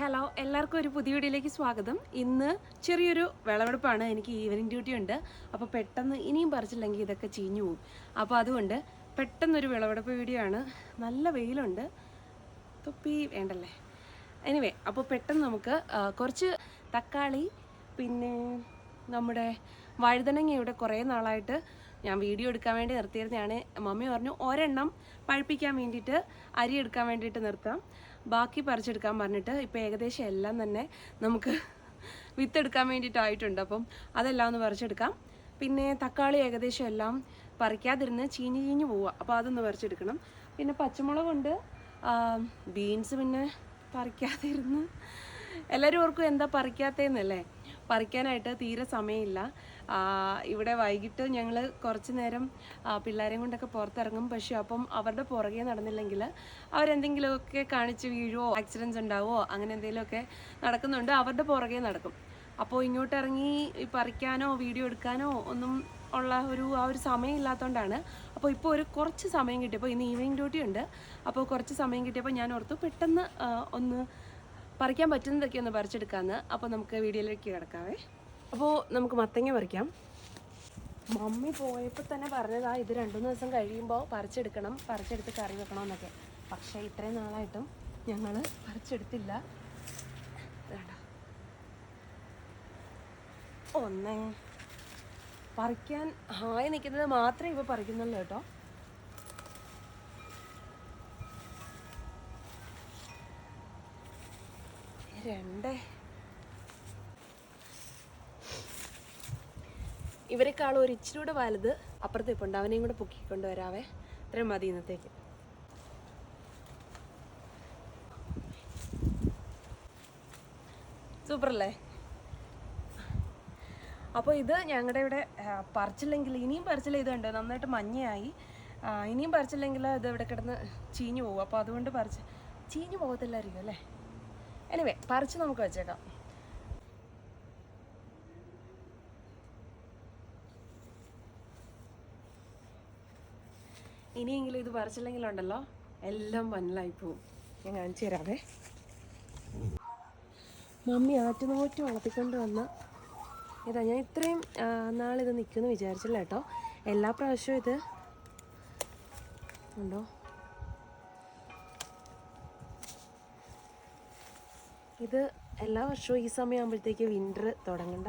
Hello എല്ലാവർക്കും ഒരു പുതിയ വീഡിയോയിലേക്ക് സ്വാഗതം. ഇന്ന് ചെറിയൊരു വിളവെടുപ്പാണ്. എനിക്ക് ഈവനിങ് ഡ്യൂട്ടി ഉണ്ട്. അപ്പോൾ പെട്ടെന്ന് ഇനിയും പറിച്ചില്ലെങ്കിൽ ഇതൊക്കെ ചീഞ്ഞു പോകും അപ്പോൾ അതുകൊണ്ട് പെട്ടെന്നൊരു വിളവെടുപ്പ് വീഡിയോ ആണ്. നല്ല വെയിലുണ്ട്. തൊപ്പി വേണ്ടല്ലേ? എനിവേ അപ്പോൾ പെട്ടെന്ന് നമുക്ക് കുറച്ച് തക്കാളി പിന്നെ നമ്മുടെ വഴുതനങ്ങ ഇവിടെ കുറേ നാളായിട്ട് ഞാൻ വീഡിയോ എടുക്കാൻ വേണ്ടി നിർത്തിയിരുന്നതാണ്. മമ്മി പറഞ്ഞു ഒരെണ്ണം പഴുപ്പിക്കാൻ വേണ്ടിയിട്ട് അരി എടുക്കാൻ വേണ്ടിയിട്ട് നിർത്താം. ബാക്കി പറിച്ചെടുക്കാൻ പറഞ്ഞിട്ട് ഇപ്പോൾ ഏകദേശം എല്ലാം തന്നെ നമുക്ക് വിത്തെടുക്കാൻ വേണ്ടിയിട്ടായിട്ടുണ്ട് അപ്പം അതെല്ലാം ഒന്ന് പറിച്ചെടുക്കാം. പിന്നെ തക്കാളി ഏകദേശം എല്ലാം പറിക്കാതിരുന്ന് ചീഞ്ഞ് ചീഞ്ഞ് പോവുക. അപ്പോൾ അതൊന്ന് പറിച്ചെടുക്കണം. പിന്നെ പച്ചമുളകുണ്ട്. ബീൻസ് പിന്നെ പറിക്കാതിരുന്ന്. എല്ലാവരും ഓർക്കും എന്താ പറിക്കാത്തതെന്നല്ലേ? പറിക്കാനായിട്ട് തീരെ സമയമില്ല. ഇവിടെ വൈകിട്ട് ഞങ്ങൾ കുറച്ച് നേരം പിള്ളേരെയും കൊണ്ടൊക്കെ പുറത്തിറങ്ങും. പക്ഷെ അപ്പം അവരുടെ പുറകെ നടന്നില്ലെങ്കിൽ അവരെന്തെങ്കിലുമൊക്കെ കാണിച്ച് വീഴുവോ ആക്സിഡൻസ് ഉണ്ടാവുമോ അങ്ങനെ എന്തെങ്കിലുമൊക്കെ നടക്കുന്നുണ്ട് അവരുടെ പുറകെ നടക്കും. അപ്പോൾ ഇങ്ങോട്ട് ഇറങ്ങി പറിക്കാനോ വീഡിയോ എടുക്കാനോ ഒന്നും ഉള്ള ഒരു ആ ഒരു സമയം ഇല്ലാത്തതുകൊണ്ടാണ് അപ്പോൾ ഇപ്പോൾ ഒരു കുറച്ച് സമയം കിട്ടിയപ്പോൾ ഇന്ന് ഈവനിങ് ഡ്യൂട്ടി ഉണ്ട്. അപ്പോൾ കുറച്ച് സമയം കിട്ടിയപ്പോൾ ഞാൻ ഓർത്തു പെട്ടെന്ന് ഒന്ന് പറിക്കാൻ പറ്റുന്നതൊക്കെ ഒന്ന് പറിച്ചെടുക്കാമെന്ന് അപ്പോൾ നമുക്ക് വീഡിയോയിലേക്ക് കിടക്കാവേ. അപ്പോൾ നമുക്ക് മത്തങ്ങ പറിക്കാം. മമ്മി പോയപ്പോൾ തന്നെ പറഞ്ഞതാ ഇത് രണ്ടു മൂന്ന് ദിവസം കഴിയുമ്പോൾ പറിച്ചെടുക്കണം പറിച്ചെടുത്ത് കറി വെക്കണമെന്നൊക്കെ പക്ഷേ ഇത്രയും നാളായിട്ടും ഞങ്ങൾ പറിച്ചെടുത്തില്ല. വേണ്ട. ഒന്ന്. പറിക്കാൻ ഹായ് നിൽക്കുന്നത് മാത്രമേ ഇപ്പോൾ പറിക്കുന്നുള്ളൂ കേട്ടോ. രണ്ട്. ഇവരെക്കാളും ഒരു ഇച്ചിരി കൂടെ വലുത് അപ്പുറത്ത് ഇപ്പുണ്ട്. അവനെയും കൂടെ പൊക്കിക്കൊണ്ട് വരാവേ ഇത്രയും മതി ഇന്നത്തേക്ക്. സൂപ്പറല്ലേ? അപ്പോൾ ഇത് ഞങ്ങളുടെ ഇവിടെ പറിച്ചില്ലെങ്കിൽ ഇനിയും പറിച്ചില്ല ഇത് കണ്ടോ? നന്നായിട്ട് മഞ്ഞയായി. ഇനിയും പറിച്ചില്ലെങ്കിൽ ഇത് ഇവിടെ കിടന്ന് ചീഞ്ഞു പോകും. അപ്പോൾ അതുകൊണ്ട് പറിച്ച് ചീഞ്ഞു പോകത്തില്ലായിരിക്കും അല്ലേ? എനിവേ പറിച്ച് നമുക്ക് വെച്ചേക്കാം. ഇനിയെങ്കിലും ഇത് പറിച്ചില്ലെങ്കിലുണ്ടല്ലോ എല്ലാം മഞ്ഞളായി പോവും. ഞാൻ കാണിച്ചു തരാവേ. മമ്മി ആറ്റുനോറ്റ് വളർത്തിക്കൊണ്ട് വന്ന ഇതാ ഞാൻ ഇത്രയും നാളിത് നിൽക്കുമെന്ന് വിചാരിച്ചില്ല കേട്ടോ. എല്ലാ പ്രാവശ്യവും ഇത് ഉണ്ടോ? ഇത് എല്ലാ വർഷവും ഈ സമയമാകുമ്പോഴത്തേക്ക് വിന്റർ തുടങ്ങണ്ട.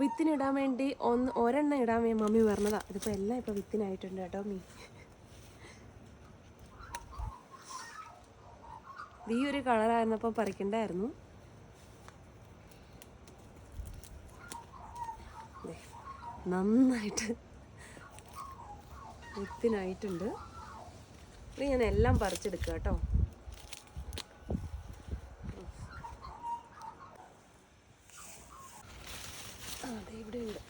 വിത്തിനിടാൻ വേണ്ടി ഒന്ന് ഒരെണ്ണം ഇടാൻ വേണ്ടി മമ്മി പറഞ്ഞതാ. ഇതിപ്പോൾ എല്ലാം ഇപ്പോൾ വിത്തിനായിട്ടുണ്ട് കേട്ടോ മീ ഈ ഒരു കളറായിരുന്നപ്പോൾ പറിക്കണ്ടായിരുന്നു. നന്നായിട്ട് വിത്തിനായിട്ടുണ്ട്. ഇത് ഞാൻ എല്ലാം പറിച്ചെടുക്കുക കേട്ടോ ആ, ദേ ഇവിടെ ഉണ്ട്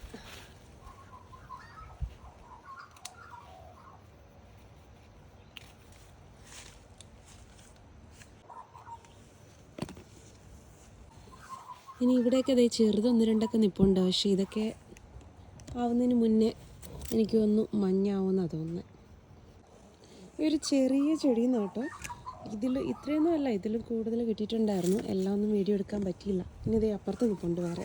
ഇനി ഇവിടെയൊക്കെ ദേ ചെറുതൊന്ന് രണ്ടൊക്കെ നിൽപ്പുണ്ട് പക്ഷേ ഇതൊക്കെ ആവുന്നതിന് മുന്നേ എനിക്ക് ഒന്ന് മഞ്ഞാവുമെന്നാണ് തോന്നുന്നത് ഒരു ചെറിയ ചെടി കേട്ടോ ഇതിൽ ഇത്രയൊന്നും അല്ല. ഇതിലും കൂടുതൽ കിട്ടിയിട്ടുണ്ടായിരുന്നു. എല്ലാം ഒന്നും വീഡിയോ എടുക്കാൻ പറ്റിയില്ല. ഇനി ഇതേ അപ്പുറത്ത് നിൽപ്പുണ്ട് വേറെ.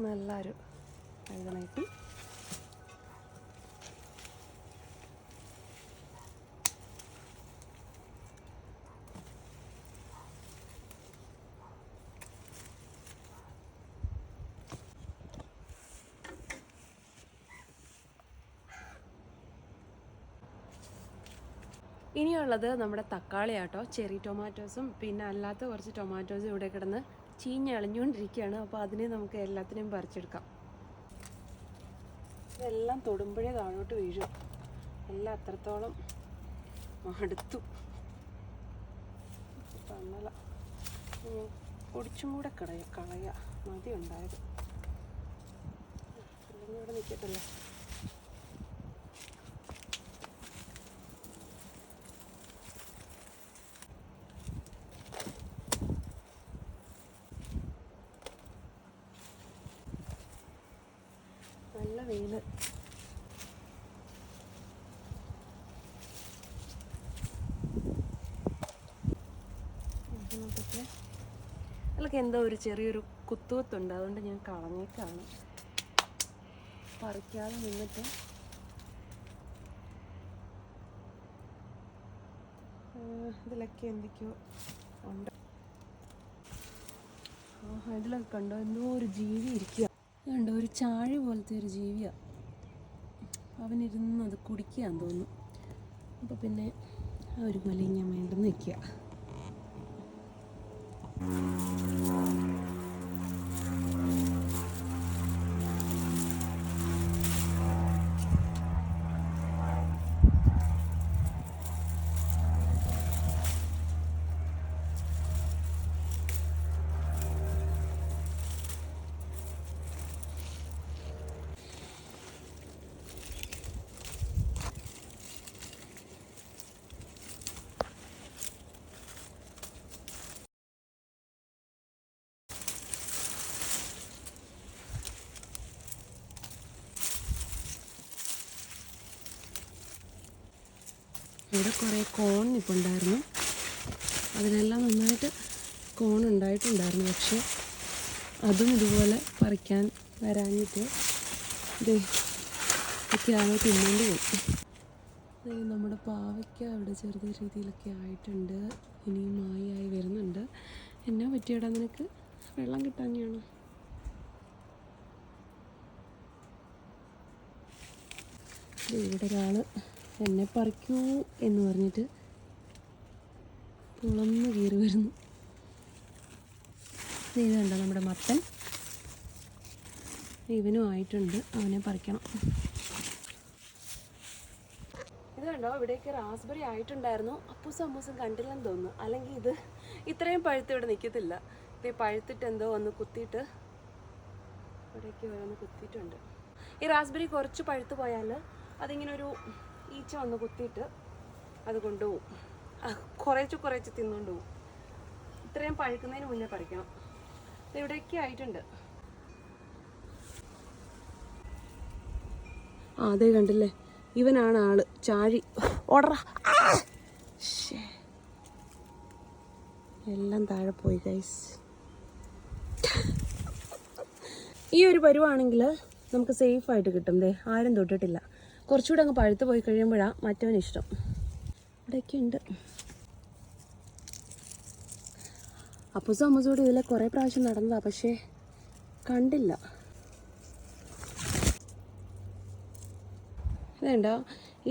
നല്ലൊരു വഴുതനായിട്ട് ഇനിയുള്ളത് നമ്മുടെ തക്കാളി ആട്ടോ ചെറി ടൊമാറ്റോസും പിന്നെ അല്ലാത്ത കുറച്ച് ടൊമാറ്റോസും ഇവിടെ കിടന്ന് ചീഞ്ഞളിഞ്ഞുകൊണ്ടിരിക്കുകയാണ് അപ്പോൾ അതിനെ നമുക്ക് എല്ലാത്തിനെയും പറിച്ചെടുക്കാം. ഇതെല്ലാം തൊടുമ്പോഴേ താഴോട്ട് വീഴും. എല്ലാം അത്രത്തോളം മടുത്തു. തന്നല ഒടിച്ചും കൂടെ കളയ കളയുക മതി ഉണ്ടായത് ഇവിടെ നിൽക്കട്ടല്ലോ വെയിൽ അതിലൊക്കെ എന്തോ ഒരു ചെറിയൊരു കുത്തുവത്തുണ്ട് അതുകൊണ്ട് ഞാൻ കളഞ്ഞേക്കാണ്. പറിക്കാതെ നിന്നിട്ട്. ഇതിലൊക്കെ എന്തൊക്കെയോ ഉണ്ട്. ഇതിലൊക്കെ കണ്ടോ? എന്തോ ഒരു ജീവി ഇരിക്കുക കണ്ടോ ഒരു ചാഴി പോലത്തെ ഒരു ജീവിയാണ് അവനിരുന്ന് അത് കുടിക്കുകയാന്ന് തോന്നുന്നു. അപ്പോൾ പിന്നെ ഒരു കൊലയും ഞാൻ വേണ്ടെന്ന് നിൽക്കുക ഇവിടെ കുറേ കോൺ നിൽപ്പുണ്ടായിരുന്നു അതിനെല്ലാം നന്നായിട്ട് കോൺ ഉണ്ടായിട്ടുണ്ടായിരുന്നു. പക്ഷെ അതും ഇതുപോലെ പറിക്കാൻ വരാഞ്ഞിട്ട് ദേ ഒക്കെ ആളെ തിന്നേണ്ടി പോയി. നമ്മുടെ പാവയ്ക്ക അവിടെ ചെറിയ രീതിയിലൊക്കെ ആയിട്ടുണ്ട്. ഇനിയും മായായി വരുന്നുണ്ട്. എന്നാ പറ്റിയടാ നിനക്ക്? വെള്ളം കിട്ടാഞ്ഞാണോ? ഇവിടെ ഒരാൾ എന്നെ പറിക്കൂ എന്ന് പറഞ്ഞിട്ട് തുളന്ന് കയറി വരുന്നു. ഇത് കണ്ടോ നമ്മുടെ മത്തൻ? ഇവനും ആയിട്ടുണ്ട്. അവനെ പറിക്കണം. ഇത് കണ്ടോ? ഇവിടേക്ക് റാസ്ബെറി ആയിട്ടുണ്ടായിരുന്നു. അപ്പൂസും അമ്മൂസും കണ്ടില്ലെന്ന് തോന്നുന്നു. അല്ലെങ്കിൽ ഇത് ഇത്രയും പഴുത്ത് ഇവിടെ നിൽക്കത്തില്ല ഇത് പഴുത്തിട്ട് എന്തോ ഒന്ന് കുത്തിയിട്ട് ഇവിടേക്ക് ഓരോന്ന് കുത്തിയിട്ടുണ്ട്. ഈ റാസ്ബെറി കുറച്ച് പഴുത്ത് പോയാൽ അതിങ്ങനെ ഒരു ഈച്ച വന്ന് കുത്തിയിട്ട് അത് കൊണ്ടുപോകും. കുറേച്ച് കുറേച്ച് തിന്നുകൊണ്ട് പോകും ഇത്രയും പഴുക്കുന്നതിന് മുന്നേ പറിക്കണം. ഇവിടെയൊക്കെ ആയിട്ടുണ്ട്. ആ അതേ കണ്ടില്ലേ? ഇവനാണ് ആൾ. ചാഴി. ഓടറ. എല്ലാം താഴെ പോയി ഗൈസ് ഈ ഒരു പരുവാണെങ്കിൽ നമുക്ക് സേഫായിട്ട് കിട്ടും ദേ. ആരും തൊട്ടിട്ടില്ല. കുറച്ചുകൂടെ അങ്ങ് പഴുത്ത് പോയി കഴിയുമ്പോഴാണ് മറ്റവന് ഇഷ്ടം. ഇവിടെയൊക്കെ ഉണ്ട് അപ്പൂസും കൂടെ ഇതിലെ കുറേ പ്രാവശ്യം നടന്നതാ പക്ഷേ കണ്ടില്ല. ഇതുണ്ടോ?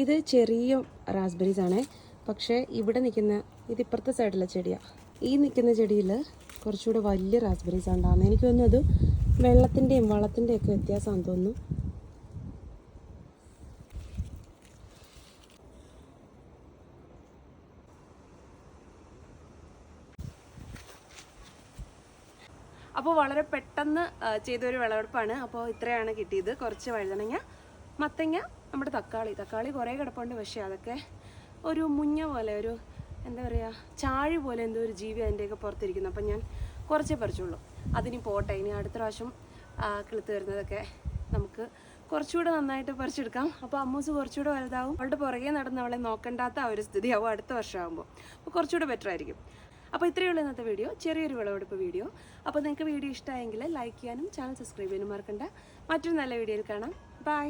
ഇത് ചെറിയ റാസ്ബെറീസ് ആണ് പക്ഷേ ഇവിടെ നിൽക്കുന്ന ഇത് ഇപ്പുറത്തെ സൈഡിലെ ചെടിയാണ് ഈ നിൽക്കുന്ന ചെടിയിൽ കുറച്ചുകൂടെ വലിയ റാസ്ബെറീസ് ഉണ്ടാകുന്നത് എനിക്ക് തോന്നുന്നു അത് വെള്ളത്തിന്റെയും വളത്തിന്റെയും ഒക്കെ വ്യത്യാസമാണെന്ന് തോന്നുന്നു. അപ്പോൾ വളരെ പെട്ടെന്ന് ചെയ്തൊരു വിളവെടുപ്പാണ്. അപ്പോൾ ഇത്രയാണ് കിട്ടിയത്. കുറച്ച് വഴുതനങ്ങ മത്തങ്ങ നമ്മുടെ തക്കാളി. തക്കാളി കുറേ കിടപ്പുണ്ട്. പക്ഷേ അതൊക്കെ ഒരു മുഞ്ഞ പോലെ ഒരു എന്താ പറയുക ചാഴി പോലെ എന്തോ ഒരു ജീവി അതിന്റെയൊക്കെ പുറത്തിരിക്കുന്നു. അപ്പം ഞാൻ കുറച്ചേ പറിച്ചുള്ളൂ. അതിനി പോട്ടെ. ഇനി അടുത്ത പ്രാവശ്യം കിളുത്ത് വരുന്നതൊക്കെ നമുക്ക് കുറച്ചുകൂടെ നന്നായിട്ട് പറിച്ചെടുക്കാം. അപ്പോൾ അമ്മൂസ് കുറച്ചുകൂടെ വലുതാവും. അവളുടെ പുറകെ നടന്ന് അവളെ നോക്കണ്ടാത്ത ആ ഒരു സ്ഥിതിയാവും അടുത്ത വർഷമാകുമ്പോൾ അപ്പോൾ കുറച്ചുകൂടെ ബെറ്റർ ആയിരിക്കും. അപ്പോൾ ഇത്രയേ ഉള്ളൂ ഇന്നത്തെ വീഡിയോ. ചെറിയൊരു വിളവെടുപ്പ് വീഡിയോ. അപ്പോൾ നിങ്ങൾക്ക് വീഡിയോ ഇഷ്ടമായെങ്കിൽ ലൈക്ക് ചെയ്യാനും ചാനൽ സബ്സ്ക്രൈബ് ചെയ്യാനും മറക്കണ്ട. മറ്റൊരു നല്ല വീഡിയോയിൽ കാണാം. ബൈ